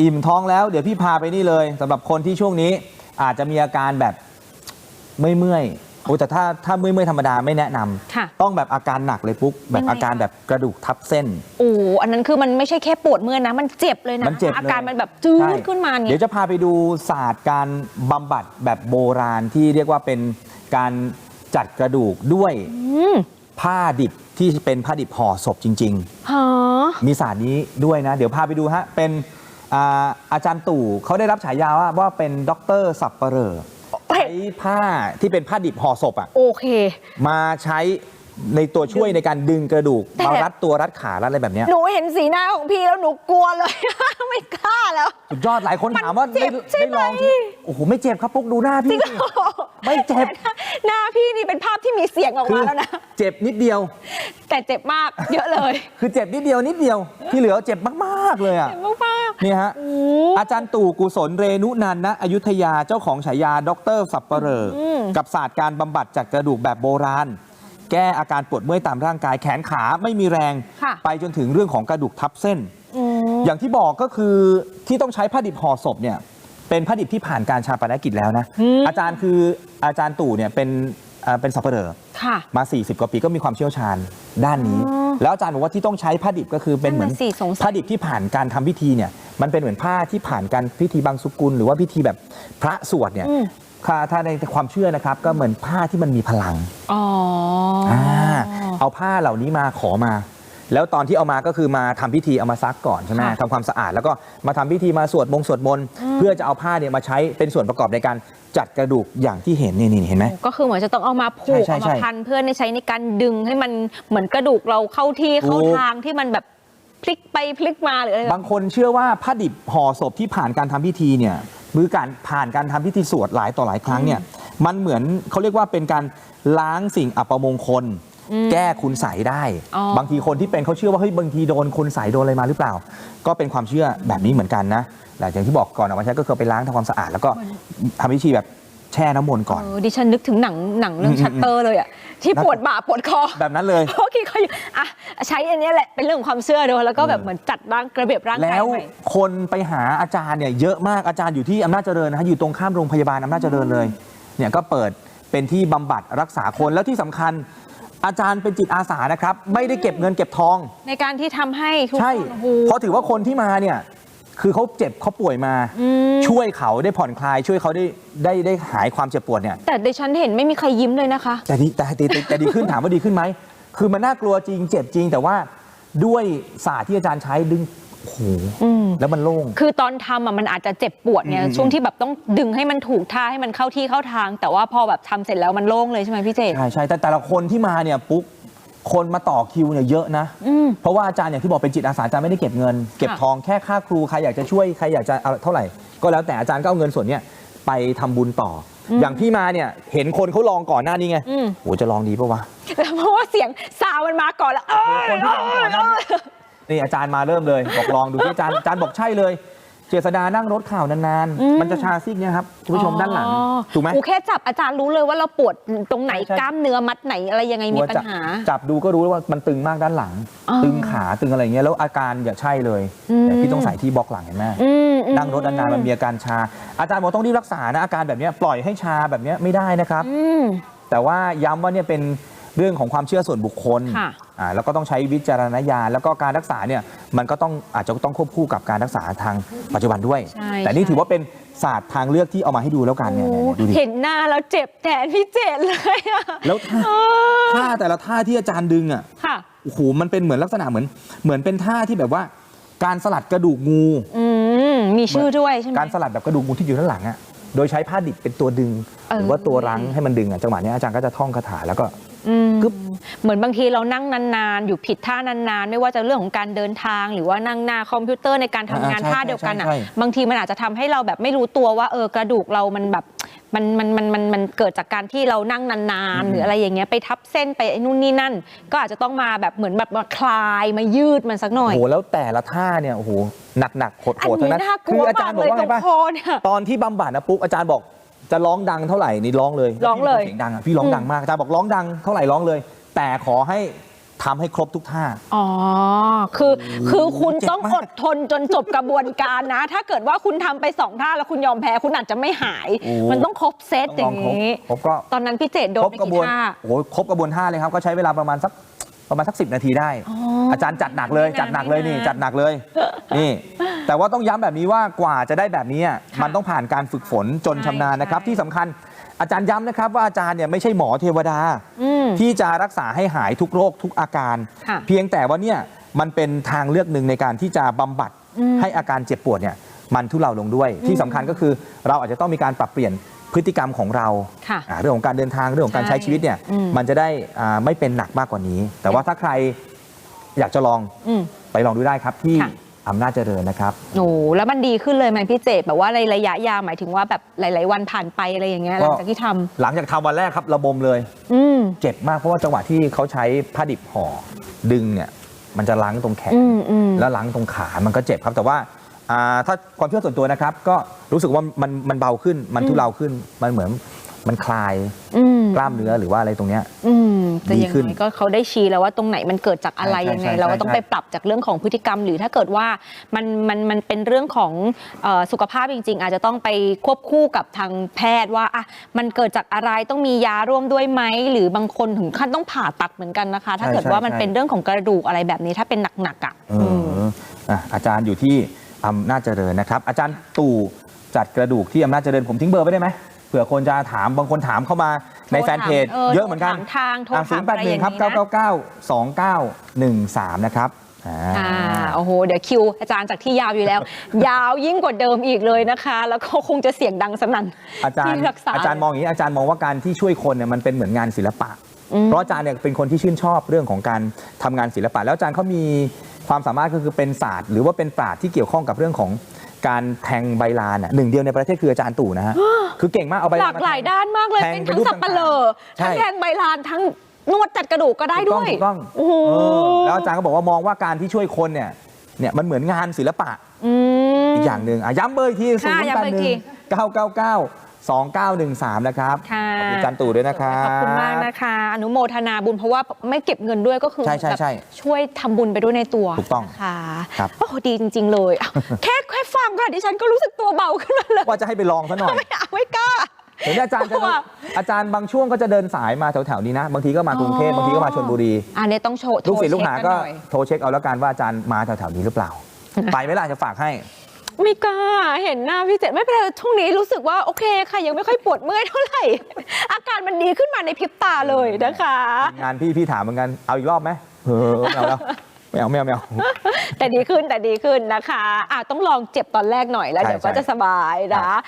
อิ่มท้องแล้วเดี๋ยวพี่พาไปนี่เลยสำหรับคนที่ช่วงนี้อาจจะมีอาการแบบไม่เมื่อยๆโอ้แต่ถ้าถ้าเมื่อยเมื่อยๆธรรมดาไม่แนะนำค่ะต้องแบบอาการหนักเลยปุ๊กแบบยังไงอาการคะแบบกระดูกทับเส้นโอ้อันนั้นคือมันไม่ใช่แค่ปวดเมื่อยนะ มันเจ็บเลยนะมันเจ็บเลยอาการมันแบบจืใช่ดขึ้นมาเดี๋เนี่ยวยจะพาไปดูศาสตร์การบำบัดแบบโบราณที่เรียกว่าเป็นการจัดกระดูกด้วยอืมผ้าดิบที่เป็นผ้าดิบห่อศพจริงฮะๆมีศาสตร์นี้ด้วยนะ เดี๋ยวพาไปดูฮะเป็น อาอาจารย์ตู่เขาได้รับฉายาว่าว่าเป็นด็อกเตอร์สับเปเหร่อใช้ผ้าที่เป็นผ้าดิบห่อศพอะโอเค มาใช้ในตัวช่วยในการดึงกระดูกแต่มารัดตัวรัดขารัดอะไรแบบเนี้ยหนูเห็นสีหน้าของพี่แล้วหนูกลัวเลย ไม่กล้าแล้วสุดยอดหลายคนถามว่ามันเจ็บได้ใช่ได้ไหมลองที่โอ้โหไม่เจ็บครับปุ๊กดูหน้าพี่สิไม่เจ็บหน้าพี่นี่เป็นภาพที่มีเสียงออกคืมาอแล้วนะ เจ็บนิดเดียว แต่เจ็บมากเยอะเลยคือเจ็บนิดเดียวนิดเดียว ที่เหลือเจ็บมากๆเลยอะเจ็บมากนี่ฮะๆโอ้อาจารย์ตู่กุศลเรนุนันท์นะอยุธยาเจ้าของฉายาด็อกเตอร์สับเปเหร่ออมกับศาสตร์การบำบัดจัดกระดูกแบบโบราณ แก้อาการปวดเมื่อยตามร่างกายแขนขาไม่มีแรง ค่ะ ไปจนถึงเรื่องของกระดูกทับเส้น อืมอย่างที่บอกก็คือที่ต้องใช้ผ้าดิบห่อศพเนี่ยเป็นผ้าดิบที่ผ่านการชาปนกิจแล้วนะอืมอาจารย์คืออาจารย์ตู่เนี่ยเป็นเอ่อเป็นสับเปเหร่อค่ะ มา 40 กว่าปีก็มีความเชี่ยวชาญด้านนี้อ๋อแล้วอาจารย์บอกว่าที่ต้องใช้ผ้าดิบก็คือเป็นเหมือนนั่นน่ะสิสงสัย ผ้าดิบที่ผ่านการทำพิธีเนี่ยมันเป็นเหมือนผ้าที่ผ่านการพิธีบางสุกุล หรือว่าพิธีแบบพระสวดเนี่ยอืมถ้าถ้าในความเชื่อนะครับก็เหมือนผ้าที่มันมีพลังอ๋อออ่าเอาผ้าเหล่านี้มาขอมา แล้วตอนที่เอามาก็คือมาทำพิธีเอามาซักก่อนใช่ไหมค่ะทำความสะอาดแล้วก็มาทำพิธีมาสวดมงสวดมนต์เพื่อจะเอาผ้าเนี่ยมาใช้เป็นส่วนประกอบในการจัดกระดูกอย่างที่เห็นนี่นี่เห็นไหมก็คือเหมือนจะต้องเอามาผูกใช่เอาใช่มาพันเพื่อในใช้ในการดึงให้มันเหมือนกระดูกเราเข้าที่เข้าถูกทางที่มันแบบพลิกไปพลิกมาหรืออะไรแบบบางคนเชื่อว่าผ้าดิบห่อศพที่ผ่านการทำพิธีเนี่ยหรือการผ่านการทำพิธีสวดหลายต่อหลายครั้งเนี่ยมันเหมือนเขาเรียกว่าเป็นการล้างสิ่งอัปมงคล แก้คุณใสยได้อ๋อบางทีคนที่เป็นเขาเชื่อว่าเฮ้ยบางทีโดนคุณใสยโดนอะไรมาหรือเปล่า ก็เป็นความเชื่อแบบนี้เหมือนกันนะแต่อย่างที่บอกก่อนเอามาใช้ก็คือไปล้างทำความสะอาด แล้วก็ทำพิธีแบบแช่น้ำมนต์ก่อนเออดิฉันนึกถึงหนังหนังเรื่องอืมชัตเตอร์เลยอะที่นะปวดบ่าปวดคอแบบนั้นเลยโอเคเขาอยู่อะใช้อันเนี้ยแหละเป็นเรื่องของความเชื่อด้วยแล้วก็แบบเหมือนจัดร่างกระเบียบร่างกายแล้วใหม่คนไปหาอาจารย์เนี่ยเยอะมากอาจารย์อยู่ที่อำนาจเจริญนะฮะอยู่ตรงข้ามโรงพยาบาลอำนาจเจริญเลยเนี่ยก็เปิดเป็นที่บำบัดรักษาคนแล้วที่สำคัญ อาจารย์เป็นจิตอาสานะครับ ไม่ได้เก็บเงินเก็บทอง ในการที่ทำให้ทุกใช่คนโอ้โห เพราะถือว่าคนที่มาเนี่ย คือเขาเจ็บเขาป่วยมา อืม ช่วยเขาได้ผ่อนคลาย ช่วยเขาได้ได้ได้หายความเจ็บปวดเนี่ย แต่ดิฉันเห็นไม่มีใครยิ้มเลยนะคะ แต่ดีแต่แต่แต่แต่ดีขึ้น ถามว่าดีขึ้นไหม คือมันน่ากลัวจริงเจ็บจริง แต่ว่าด้วยศาสตร์ที่อาจารย์ใช้ดึง โอ้โหอืมแล้วมันโล่ง คือตอนทำอะมันอาจจะเจ็บปวดเนี่ยอืมช่วงที่แบบต้องดึงให้มันถูกท่าให้มันเข้าที่เข้าทาง แต่ว่าพอแบบทำเสร็จแล้วมันโล่งเลยใช่ไหมพี่เจใช่ใช่แต่แต่ละคนที่มาเนี่ยปุ๊กคนมาต่อคิวเนี่ยเยอะนะอืมเพราะว่าอาจารย์อย่างที่บอกเป็นจิตอาสาอาจารย์ไม่ได้เก็บเงิน เก็บค่ะทองแค่ค่าครูใครอยากจะช่วยใครอยากจะเอาเท่าไหร่ ก็แล้วแต่อาจารย์ก็เอาเงินส่วนเนี้ยไปทำบุญต่อออย่างพี่มาเนี่ยเห็นคนเขาลองก่อนหน้านี้ไงอืมโหจะลองดีปะวะเพราะว่าเสียงซาวมันมาก่อนแล้วเอ้ยคนที่ลองก่อนหน้า นี้นี่อาจารย์มาเริ่มเลย บอกลองดูที่อาจารย์อาจารย์บอกใช่เลย เจษดานั่งรถข่าวนานอืมๆมันจะชาซีกเนี่ยครับคุณผู้ชมด้านหลังอ๋อถูกไหมกูแค่จับอาจารย์รู้เลยว่าเราปวดตรงไหนใช่ใช่กล้ามเนื้อมัดไหนอะไรยังไงมีปัญหา จับจับดูก็รู้ว่ามันตึงมากด้านหลังอ๋อตึงขาตึงอะไรอย่างเงี้ยแล้วอาการอย่าใช่เลยอืมแต่พี่ต้องใส่ที่บล็อกหลังเห็นไหมอืมอืมนั่งรถนานๆมันมีอาการชา อาจารย์บอกต้องรีบรักษานะอาการแบบเนี้ยปล่อยให้ชาแบบเนี้ยไม่ได้นะครับอืมแต่ว่าย้ำว่าเนี่ยเป็นเรื่องของความเชื่อส่วนบุคคลค่ะ อ่าแล้วก็ต้องใช้วิจารณญาณแล้วก็การรักษาเนี่ยมันก็ต้องอาจจะต้องควบคู่กับการรักษาทางปัจจุบันด้วย ใช่แต่นี่ใช่ ถือว่าเป็นศาสตร์ทางเลือกที่เอามาให้ดูแล้วกันเนี่ยเนี่ยเนี่ยดูดิเห็นหน้าแล้วเจ็บแทนพี่เจนเลยอะแล้วท่าท่าแต่ละท่าที่อาจารย์ดึงอะ ค่ะ โอ้โห มันเป็นเหมือนลักษณะเหมือน เหมือนเป็นท่าที่แบบว่า การสลัดกระดูกงู อืม มีชื่อด้วยใช่ไหม การสลัดแบบกระดูกงูที่อยู่ด้านหลังอะโดยใช้ผ้าดิบเป็นตัวดึง เออ หรือว่าตัวรั้งให้มันดึงอะจังหวะนี้อาจารย์ก็จะท่องคาถาแล้วก็ อืมกึ๊บ เหมือนบางทีเรานั่งนานๆ อยู่ผิดท่านานๆ ไม่ว่าจะเรื่องของการเดินทาง หรือว่านั่งหน้าคอมพิวเตอร์ในการทำงานอ่าใช่ท่าเดียวกันอะ ใช่ใช่ บางทีมันอาจจะทำให้เราแบบไม่รู้ตัวว่าเออกระดูกเรามันแบบมันมันมันมันมันเกิดจากการที่เรานั่งนานๆ หรืออะไรอย่างเงี้ยไปทับเส้นไปไอ้นู่นนี่นั่น ก็อาจจะต้องมาแบบเหมือนแบบมาคลายมายืดมันสักหน่โอ้อยโหแล้วแต่ละท่าเนี่ยโอ้โหหนักหนักๆโหดอันโหดทั้งนี้นั้นน่ากคืลัวอาจารมากย์บอเลกยว่าตรงไงป่ะคอเนี่ย ตอนที่บำบัดนะปุ๊กอาจารย์บอก จะร้องดังเท่าไหร่นี่ร้องเลยร้องเลย พี่ป็นคนเสียงดังอะพี่ร้องดังมากอาจารย์บอกร้องดังเท่าไหร่ร้องเลย แต่ขอให้ทำให้ครบทุกท่า อ๋อ คือ คือคุณเจ็บต้องมากอดทนจนจบกระบวนการนะ ถ้าเกิดว่าคุณทำไปสองท่าแล้วคุณยอมแพ้ คุณอาจจะไม่หาย โอ้ มันต้องครบเซตอย่างนี้นี้ ครบก็ ตอนนั้นพี่เจดโดครนบไปกระบกี่วนท่า โอ้โหครบกระบวนท่าเลยครับ ก็ใช้เวลาประมาณสัก ประมาณสักสินาทีได้อ๋ออาจารย์จัดหนักเลยไม่นานจัดหนักเลยนี่ไม่นานจัดหนักเลยนี่ แต่ว่าต้องย้ำแบบนี้ว่ากว่าจะได้แบบนี้อะค่ะมันต้องผ่านการฝึกฝนจนใช่ชำนาญนะครับใช่ที่สำคัญอาจารย์ย้ำนะครับว่าอาจารย์เนี่ยไม่ใช่หมอเทวดาอืมที่จะรักษาให้หายทุกโรคทุกอาการค่ะเพียงแต่ว่าเนี่ยมันเป็นทางเลือกหนึ่งในการที่จะบำบัดอืมให้อาการเจ็บปวดเนี่ยมันทุเลาลงด้วย ที่สำคัญก็คือเราอาจจะต้องมีการปรับเปลี่ยน พฤติกรรมของเราค่ะอ่าเรื่องของการเดินทางเรื่องของการใช่ใช้ชีวิตเนี่ยอืม มันจะได้อ่าไม่เป็นหนักมากกว่านี้ แต่ว่าถ้าใครอยากจะลองอืม ไปลองดูได้ครับที่ค่ะ อำนาจเจริญนะครับ โอ้แล้วมันดีขึ้นเลยไหมพี่เจดแบบว่าในระยะยาวหมายถึงว่าแบบหลาย ๆ วันผ่านไปอะไรอย่างเงี้ยหก็ ลังจากที่ทำหลังจากทำวันแรกครับระบมเลย อืม เจ็บมากเพราะว่าจังหวะที่เขาใช้ผ้าดิบห่อดึงเนี่ยมันจะล้างตรงแขนอืมอืมแล้วล้างตรงขา มันก็เจ็บครับ แต่ว่า อ่าถ้าความเชื่อส่วนตัวนะครับ ก็รู้สึกว่ามันมันเบาขึ้นมันทุเลาขึ้นมันเหมือนมันคลายอืมกล้ามเนื้อหรือว่าอะไรตรงเนี้ย อืมแต่ดียังขึ้นไงก็เขาได้ชี้แล้วว่าตรงไหนมันเกิดจากอะไรใช่ยังไง ใช่เราก็ต้องใช่ ไปปรับจากเรื่องของพฤติกรรม หรือถ้าเกิดว่ามันมันมันเป็นเรื่องของเออสุขภาพจริง ๆ อาจจะต้องไปควบคู่กับทางแพทย์ว่าอะมันเกิดจากอะไรต้องมียาร่วมด้วยไหมหรือบางคนถึงขั้นต้องผ่าตัดเหมือนกันนะคะ ถ้าเกิดว่ามันเป็นเรื่องของกระดูกอะไรแบบนี้ถ้าเป็นหนักๆอะเอออะอาจารย์อยู่ที่ อำนาจเจริญนะครับ อาจารย์ตู่จัดกระดูกที่อำนาจเจริญผมทิ้งเบอร์ไว้ได้ไหมเผื่อคนจะถามบางคนถามเข้ามาในแฟนเพจโทรถามเออเยอะเหมือนกันโทรถามทางโทรศูถานมย์แปดอะไรหอนึ่ย่างงครับนี้เก้านะเก้าเก้าสองเก้าหนึ่งสามนะครับอ่าอ่าโอ้โห เดี๋ยวคิวอาจารย์จากที่ยาวอยู่แล้ว ยาวยิ่งกว่าเดิมอีกเลยนะคะ แล้วก็คงจะเสียงดังสนั่นอาจารย์ที่รักษาอาจารย์มองอย่างนี้อาจารย์มองว่าการที่ช่วยคนเนี่ยมันเป็นเหมือนงานศิลปะอืมเพราะอาจารย์เนี่ยเป็นคนที่ชื่นชอบเรื่องของการทำงานศิลปะ แล้วอาจารย์เขามี ความสามารถก็คือเป็นศาสตร์ หรือว่าเป็นปราชญ์ที่เกี่ยวข้องกับเรื่องของการแทงใบลานอะหนึ่งเดียวในประเทศคืออาจารย์ตู่นะฮะคือเก่งมากเอาใบหลาลานกมาหลายแทงด้านมากเลยแทงเป็นเป็นทั้งรูปสับปะเลอใช่ทั้งแทงใบลานทั้งนวดจัดกระดูกก็ได้ด้วยถูกต้องโอ้โหเออแล้วอาจารย์ก็บอกว่ามองว่าการที่ช่วยคนเนี่ยเนี่ยมันเหมือนงานศิลปะอืมอีกอย่างหนึ่งอะย้ำเบอร์อีกทีศูนค่ะย์ย้ำแปเบดอร์หอีกทีนึ่งเก้าเก้าเก้า สองเก้าหนึ่งสามนะครับ ค่ะขอบคุณอาจารย์ตู่ด้วยนะครับ ขอบคุณมากนะคะ อนุโมทนาบุญเพราะว่าไม่เก็บเงินด้วยก็คือใช่ใช่แบบใช่ช่วยทำบุญไปด้วยในตัวถูกต้องนะคะครับ โอ้โหดีจริง ๆ เลยอะแค่แค่ฟังค่ะดิฉันก็รู้สึกตัวเบาขึ้นมาเลยว่าจะให้ไปลองซะหน่อย ไม่เอาไม่กล้า เห็นอาจารย์จะกลัว อาจารย์บางช่วงก็จะเดินสายมาแถวๆนี้นะ บางทีก็มากรุงเทพอ๋อบางทีก็มาชลบุรี อันนี้ต้องโชว์ลูกศิษย์ลูกหาก็โทรเช็คนหน่อย โทรเช็คเอาแล้วกันว่าอาจารย์มาแถวๆนี้หรือเปล่า ไปไหมล่ะจะฝากให้ ไม่กล้าเห็นหน้าพี่เจษไม่เป็นไรช่วงนี้รู้สึกว่าโอเคค่ะยังไม่ค่อยปวดเมื่อยเท่าไหร่ อาการมันดีขึ้นมาในพริบตาเลยนะคะ งานพี่พี่ถามเหมือนกันเอาอีกรอบไหมเออไม่เอาแล้วไม่เอาไม่เอาไม่เอาแต่ดีขึ้นแต่ดีขึ้นนะคะอะต้องลองเจ็บตอนแรกหน่อยแล้วใช่เดี๋ยวก็ใช่จะสบายครันะบ